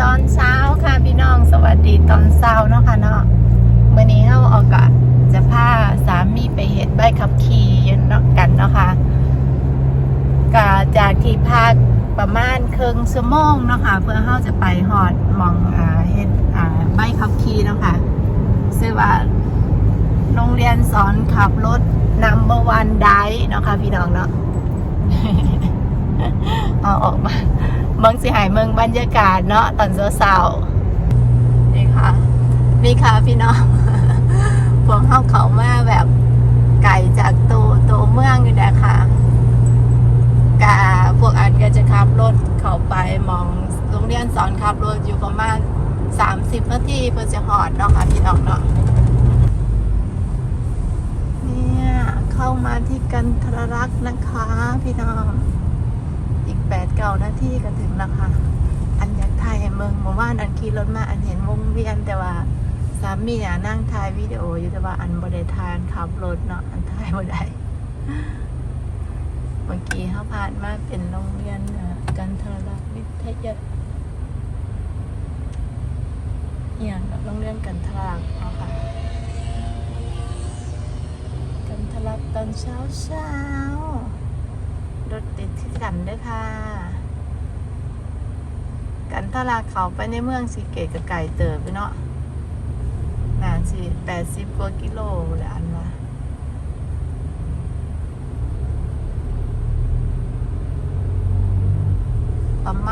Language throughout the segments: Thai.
ตอนเช้าค่ะพี่น้องสวัสดีตอนเช้าเนาะค่ะเนาะเมื่อนี้เราออกกะจะพาสามีไปเห็นใบขับขี่เนาะกันเนาะค่ะกะจากที่พักประมาณครึ่งชั่วโมงเนาะค่ะเพื่อเราจะไปหอดมองอ่าเห็นอ่าใบขับขี่เนาะค่ะซึ่งว่าโรงเรียนสอนขับรถ number one ได้เนาะค่ะพี่น้องเนาะเอาออกมา เมืองสิหายเมืองบรรยากาศเนาะตอนเช้าๆนี่ค่ะ นี่ค่ะพี่น้องพวกเข้าเขามาแบบไก่จากตัวตัวเมืองอยู่นะคะกาพวกอันก็จะขับรถเข้าไปมองโรงเรียนสอนขับรถอยู่ประมาณ 30นาทีเพื่อจะหอดเนาะค่ะพี่น้องเนาะเนี่ยเข้ามาที่กันทรรักษ์นะคะ พี่น้อง นาที่ก็ถึงแล้วค่ะ อันอยากถ่ายให้เมืองเมื่อวานอันขี่รถมาอันเห็นวงเวียนแต่ว่าสามีเนี่ยนั่งถ่ายวิดีโออยู่แต่ว่าอันบริทายอันขับรถเนาะอันถ่ายบ่ได้เมื่อกี้เขาผ่านมาเป็นโรงเรียนกันทรรักษ์วิทยาอย่างโรงเรียนกันทรรักษ์เนาค่ะ กันทะลักตอนเช้าเช้ารถติดที่กันเด้วยค่ะ กันทลาเขาไปในเมืองสีเกตกับไก่เติบไปเนาะนานสิแปดสิบกว่ากิโลเลยอันว่าประมา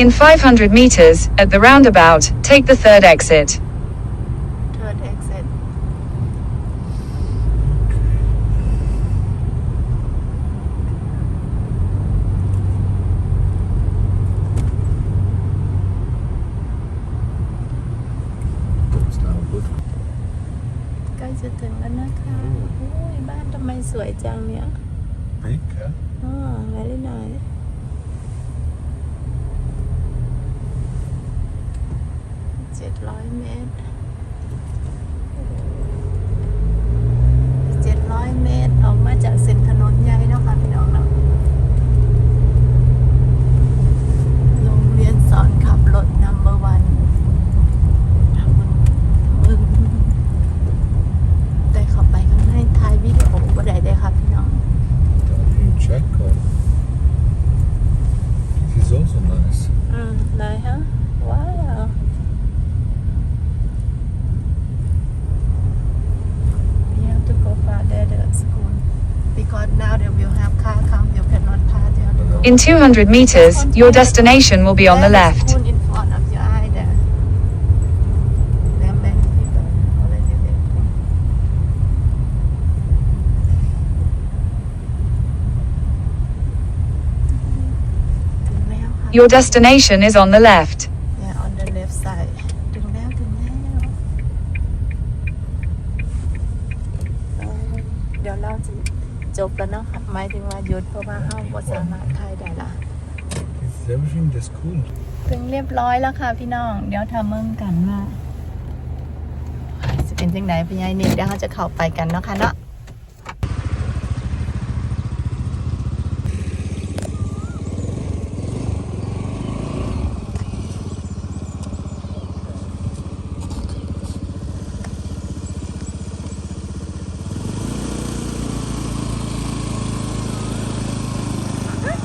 In 500 meters, at the roundabout, take the third exit. จ็ In 200 meters, your destination will be on the left. Your destination is on the left. จบแล้วเนาะค่ะหมายถึงว่าหยุดเพราะว่าเราบ่สามารถถ่ายได้ละ Is everything just cool? ถึงเรียบร้อยแล้วค่ะพี่น้อง เดี๋ยวทำเมืองกันว่าจะเป็นจังไหนพี่ยายนิดเดี๋ยวเราจะเข้าไปกันเนาะค่ะเนาะ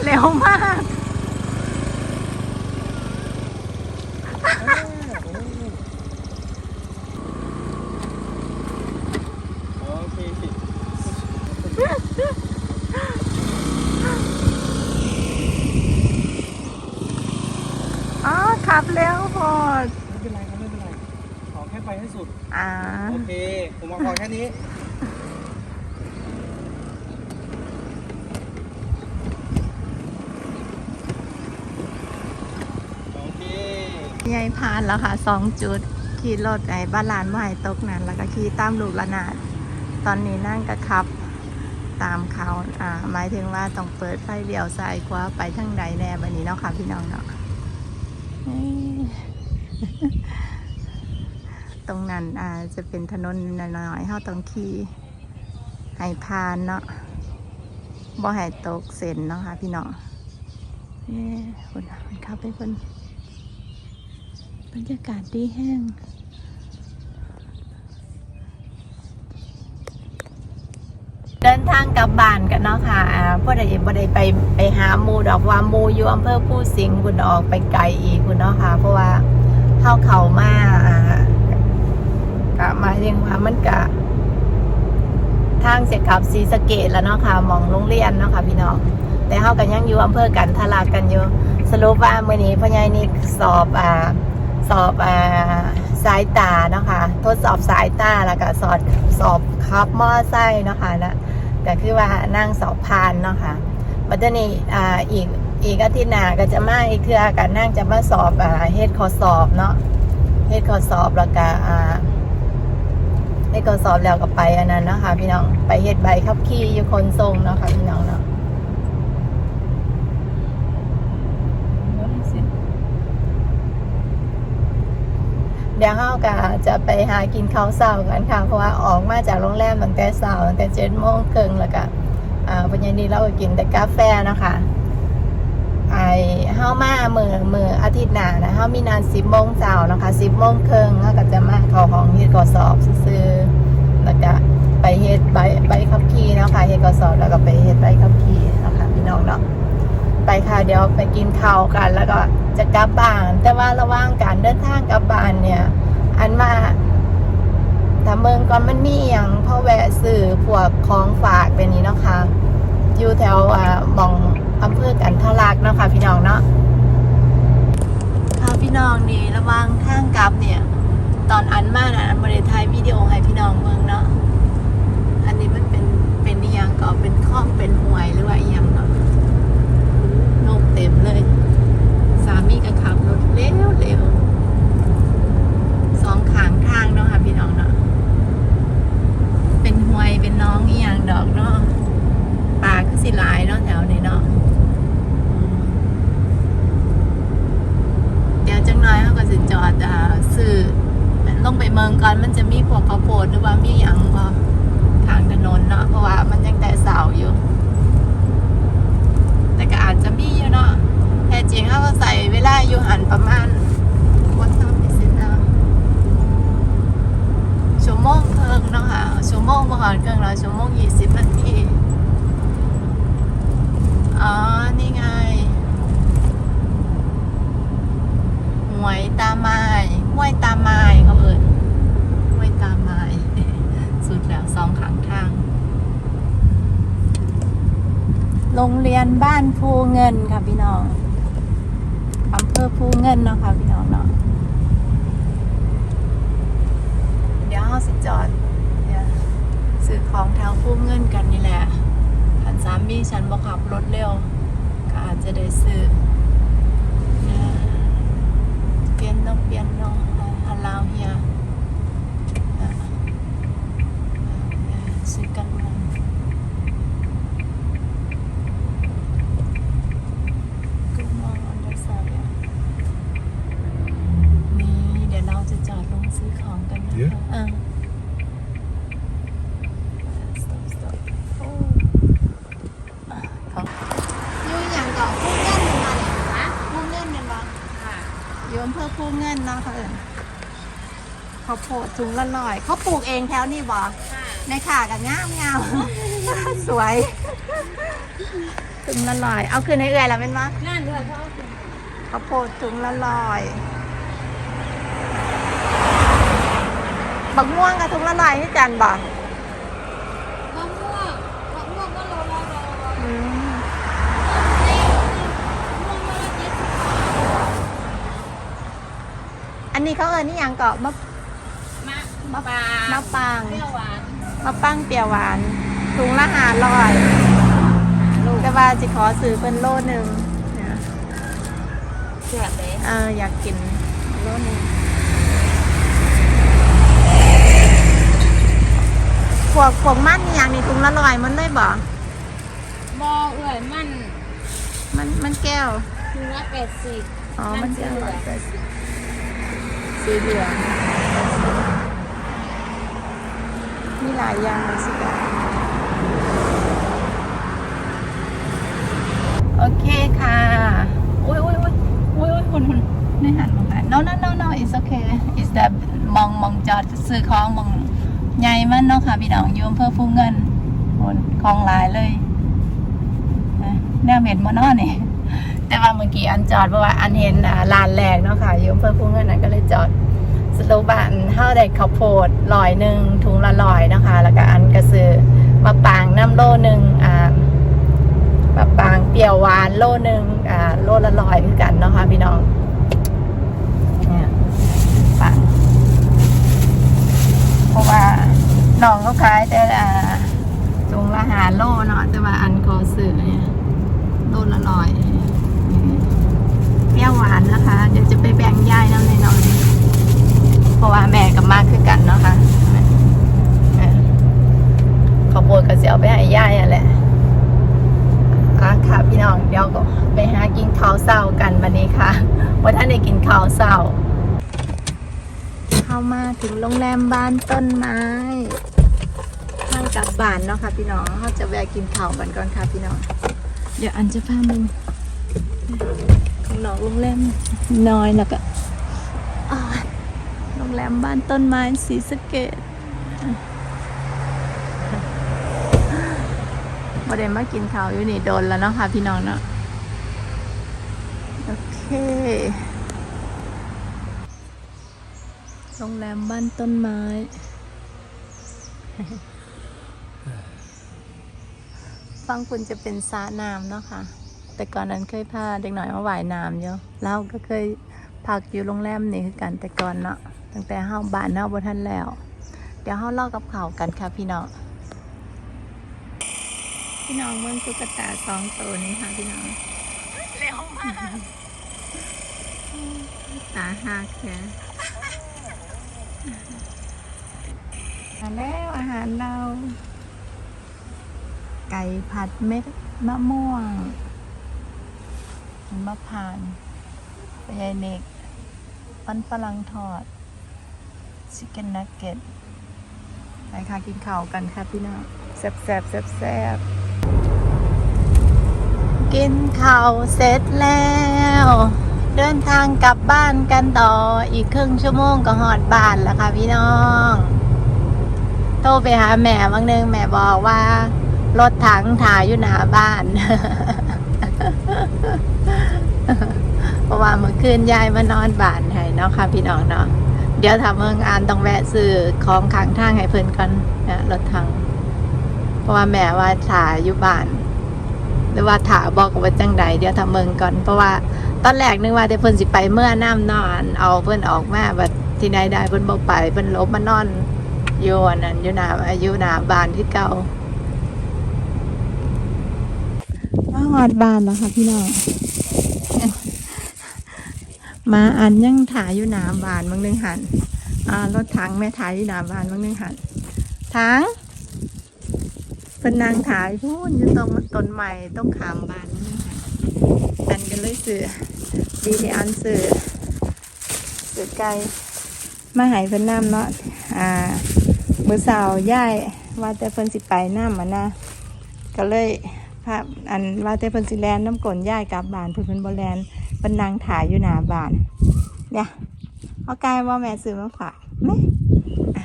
เร็วมาก อ๋อขับเร็วพอดไม่เป็นไรครับไม่เป็นไร ขอแค่ไปให้สุด อ่า โอเค ผมมาขอแค่นี้ โอเค ยายพานแล้วค่ะสองจุด ขี่รถไอ้บ้านลานไม้ตกนั้น แล้วก็ขี่ตามลูกละนาด ตอนนี้นั่งกระขับตามเขาอ่าหมายถึงว่าต้องเปิดไฟเลี้ยวซ้ายขวาไปทางใดแน่บันนี้เนาะค่ะพี่น้องเนาะเอ้ย ตรงนั้นอ่าจะเป็นถนนน้อยๆเฮาต้องขี่ให้พานเนาะบ่ให้ตกเส้นเนาะค่ะพี่น้องเอ้ยคนคนขับไปคนบรรยากาศดีแห้ง เดินทางกลับบ้านกันเนาะค่ะอ่าพ่อใดบ่ได้ไปไปหาหมูดอกว่าหมูอยู่อำเภอผู้สิงห์คุณออกไปไกลอีกคุณเนาะค่ะ เพราะว่าเข้าเขามาอ่ากะมายถึงว่ามันกะ ทางเสกลับศรีสเกดแล้วเนาะค่ะมองโรงเรียนเนาะค่ะพี่น้องแต่เขากันยังอยู่อำเภอกันทลากันอยู่สรุปว่าเมื่อนี้พ่อใหญ่นี่สอบอ่าสอบอ่าสายตาเนาะค่ะทดสอบสายตาแล้วก็สอบสอบขับมอไซค์เนาะค่ะนะ ก็คือว่านั่งสอบพานเนาะค่ะบัดนี้อ่าอีกอีกอาทิตย์หน้าก็จะมาอีกเทื่อกันนั่งจะมาสอบอ่าเฮ็ดข้อสอบเนาะเฮ็ดข้อสอบแล้วก็อ่าเฮ็ด้อสอบแล้วก็ไปอันนั้นเนาะคะพี่น้องไปเฮ็ดใบขับขี่อยู่คนทรงเนาะค่ะพี่น้องเนาะเดี๋ยวเฮาก็จะไปหากินข้าวเช้ากันค่ะ เพราะว่าออกมาจากโรงแรมตั้งแต่เช้าตั้งแต่เจ็ดโมงครึ่งแล้วก็อ่าปัญญานี้เราก็กินแต่กาแฟนะคะไอเฮามาเมื่อเมื่ออาทิตย์หน้านะเฮามีนานสิบโมงเช้านะคะสิบโมงครึ่งเฮาก็จะมาเข้าห้องเฮ็ดข้อสอบซื่อแล้วก็ไปเฮ็ดใบใบขับขี่นะคะเฮ็ดข้อสอบแล้วก็ไปเฮ็ดใบขับขี่นะคะพี่น้องเนาะไปค่ะเดี๋ยวไปกินข้าวกัน แล้วก็จะกลับบ้าน แต่ว่าระหว่างการเดินทางกลับบ้านเนี่ย อันมาถ้าเมืองก่อน มีอย่างพ่อแวะซื้อพวกของฝากเป็นนี้เนาะค่ะอยู่แถวอ่ามองอำเภอกันทลักเนาะค่ะพี่น้องเนาะค่ะพี่น้องนี่ระว่างทางกลับเนี่ย ตอนอันมากนะอันบริไทยวิดีโอให้พี่น้องเมืองเนาะอันนี้มันเป็นเป็นอหยังก็เป็นข้องเป็นห่วยหรือว่าอหยังเนาะนกเต็มเลย สามีก็ขับรถเร็วเร็วสองขางทางเนาะค่ะพี่น้องเนาะ เป็นหวยเป็นน้องอีหยังดอกเนาะปลาคือสิหลายเนาะแถวนี้เนาะอืมเดี๋ยวจังน้อยเขาก็จะจอดอ่าซื้อลงไปเมืองก่อนมันจะมีพวกข้าวโพดหรือว่ามีหยังบ่ทางถนนเนาะเพราะว่ามันยังแต่เสาอยู่ แต่ก็อาจจะมีอยู่เนาะแท้จริงเขาก็ใส่เวลาอยู่หันประมาณวันทำไปสินะชั่วโมงครึ่งเนาะค่ะชั่วโมงประมาณครึ่งแล้วชั่วโมงยี่สิบนาทีอ๋อ นี่ไงหวยตาไม้ห้วยตาไม้เขาเอิญห้วยตาไม้ สุดแล้วสองข้างทาง โรงเรียนบ้านภูเงินค่ะพี่น้อง อำเภอภูเงินเนาะค่ะพี่น้องเนาะเดี๋ยวเราสิจอดเดี๋ยวซื้อของแถวภูเงินกันนี่แหละขันสามีฉันบอกขับรถเร็ว ก็อาจจะได้ซื้อเปลี่ยนนกเปลี่ยนนกฮัลโหลเฮียซื้อกันวัน Good morning on the side นี่เดี๋ยวเราจะจอดลงซื้อของกันนะ เดี๋ยว คะอะ stop stop โอ้อะของอยู่อย่างก่อนผู้เงินเป็นมาเนี่ยนะผู้เงินเป็นมาค่ะอยู่อำเภอผู้เงินเนาะค่ะเอิญข้าวโพดถุงละร้อย เขาปลูกเองแถวนี่บ่ในขากับงามงามสวยถุงละร้อย เอาคืนในเอื่อยแล้วเป็นมั้นั่นด้วยเพราะข้าวโพดถุงละลอย บักม่วงกับถุงละลอยนี่กันบ่มะม่วงมะม่วงก็โลละโลอืมม่วงโลละเจ็ดสิบอันนี้เขาเอิญนี่ยังเกาะมะมะ มะปางมะปางเปรี้ยวหวานอมาปั้งเปรี้ยวหวานถุงละหาร้อยแต่ว่าจะขอซื้อเป็นโลหนึ่งนะแซ่บเลยเอออยากกินโลหนึ่งพวกพวกมันอหย่างนี้ถุงละร้อยมันเลยบ่บอเอื่อยมัน มันมันแก้วถึงละแปดสิบอ๋อมันสีจะอเหลืร่ออยแต่สีสีเหลือง มีหลายอย่างเลยสิกะโอเคค่ะอุ้ยอุ้ยอุ้ยอุ้ยอุ้ยคุณคุณนี่หันมองกัน no no no no it's okay it's the มองมองจอดซื้อของมองใหญ่มันเนาะค่ะพี่น้องอยูอำเพื่อฟูเงินคนของหลายเลยนะแนวเม็ดมอนอนี่แต่ว่าเมื่อกี้อันจอดเพราะว่าอันเห็นลานแรกเนาะค่ะอยืมเพื่อพุ่งเงินนั้นก็เลยจอด สโลบานเท่าได้ข้าวโพดลอยหนึ่งถุงละลอยนะคะ แล้วก็อันก็ซื้อมาปางน้ำโลหนึ่งอ่ามาปางเปรี้ยวหวานโลหนึ่งอ่าโลละลอยคือกันเนาะค่ะพี่น้องเนี่ยปังเพราะว่าน้องเขาขายแต่อ่าถุงละหาโลเนาะแต่ว่าอันขอซื้อเนี่ยโลละร้อยเปรี้ยวหวานนะคะ เดี๋ยวจะไปแบ่งย่ายน้ำในน้อง เพราะว่าแม่กับมากคือกันเนาะคะเออข้าวโพดก็จะเอาไปให้ย่ายอะแหละอะค่ะพี่น้องเดี๋ยวก็ไปหากินข้าวเศร้ากันวันนี้ค่ะว่าท่านได้กินข้าวเศร้า เข้ามาถึงโรงแรมบ้านต้นไม้ทางกลับบ้านเนาะค่ะพี่น้องเขาจะแวะกินข้าวกันก่อนค่ะพี่น้อง เดี๋ยวอันจะพามึงของนอกโรงแรมน้อยแล้วก็อ่าโรง แรมบ้านต้นไม้สีสเกตบ่ได้มากินข้าวอยู่นี่โดนแล้วเนาะค่ะพี่น้องเนาะโอเค โรงแรมบ้านต้นไม้ ฟังคุณจะเป็นสระน้ำเนาะค่ะ แต่ก่อนนั้นเคยพาเด็กหน่อยมาว่ายน้ำอยู่เราก็เคยพักอยู่โรงแรมนี่คือกันแต่ก่อนเนาะ ตั้งแต่เฮาบ้านเฮาบ่ทันแล้ว เดี๋ยวเฮาเล่ากับข่าวกันค่ะพี่น้องพี่น้องเมืองตุ๊กตาสองตัวนี้ค่ะพี่น้องเร็วมากตาหักแค่มาแล้วอาหารเรา ไก่ผัดเม็ดมะม่วงมะพร้านปยายเน็กมันฝรั่งทอด ชิคเก้นนักเก็ตไปค่ะกินข้าวกันค่ะพี่น้องแซ่บแซ่บแซ่บแซ่บกินข้าวเสร็จแล้ว เดินทางกลับบ้านกันต่ออีกครึ่งชั่วโมงก็หอดบ้านแล้วค่ะพี่น้อง โทรไปหาแม่บางนึงแม่บอกว่ารถถังถ่ายอยู่หน้าบ้านเพราะว่าเมื่อคืนยายมานอนบ้านให้เนาะค่ะพี่น้องเนาะ ดี๋ยวถ้าเมืองอ่านต้องแวะซื้อของข้างทางให้เพิ่นก่อนนะรถถังเพราะว่าแม่ว่าถ่ายอยู่บ้าน หรือว่าถ่าบอกว่าจังใดเดี๋ยวทำเมืองก่อน เพราะว่าตอนแรกนึกว่าแต่เพิ่นสิไปเมื่อน้ำนอน เอาเพิ่นออกมาบัดที่ไหนได้เพิ่นบ่ไปเพิ่นลบมานอนอยู่อันนั้นอยู่หนาอายู่หนาบานที่เก่ามาหอดบานแล้วค่ะพี่น้อง มาอันยังถ่ายอยู่หน้าบานบางนึงหันอ่ารถถังแม่ถ่ายอยู่หน้าบานบางนึงหันถังเป็นนางถ่ายพูนอยู่ตรงต้นใหม่ต้องขามบานบางนึงหันอันก็เลยสื่อดีที่อันสื่อสื่อไกลมาหายเพิ่นน้ำเนาะอ่ามือสาวย่ายว่าแต่เพิ่นสิไปน้ำมานะก็เลยภาพอันว่าแต่เพิ่นสิแลนน้ำกลนย่ายกลับบ้านเพิ่นเพิ่นบ่แลน เพิ่นนั่งถ่ายอยู่หน้าบ้านเนี่ยเอากายว่าแม่ซื้อมาฝากไหมอะ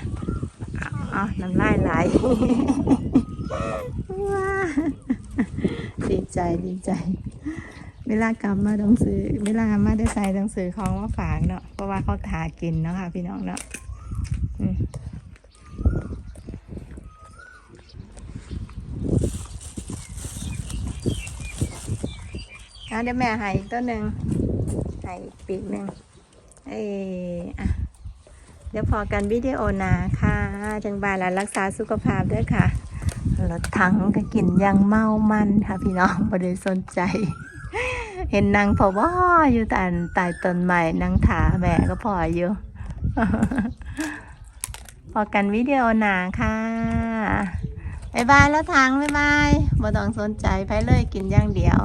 เอน้ำลายไหลว้าดีใจดีใจ เวลากลับมาต้องซื้อ เวลามาได้ใส่ต้องซื้อของมาฝากเนาะเพราะว่าเขาทากินเนาะค่ะพี่น้องเนาะ อืมอะเดี๋ยวแม่ให้อีกตัวหนึ่งให้ปีกหนึ่งเอยอะเดี๋ยวพอกันวิดีโอหนาค่ะ จังบายและรักษาสุขภาพด้วยค่ะรถถังก็กินยังเมามันค่ะพี่น้องบ่ได้สนใจ เห็นนางพอว่าอยู่แต่ใต้ต้นใหม่นางถาแม่ก็พออยู่พอกันวิดีโอหนาค่ะบายบายแล้วทางบายบายบ่ต้องสนใจไปเลยกินอย่างเดียว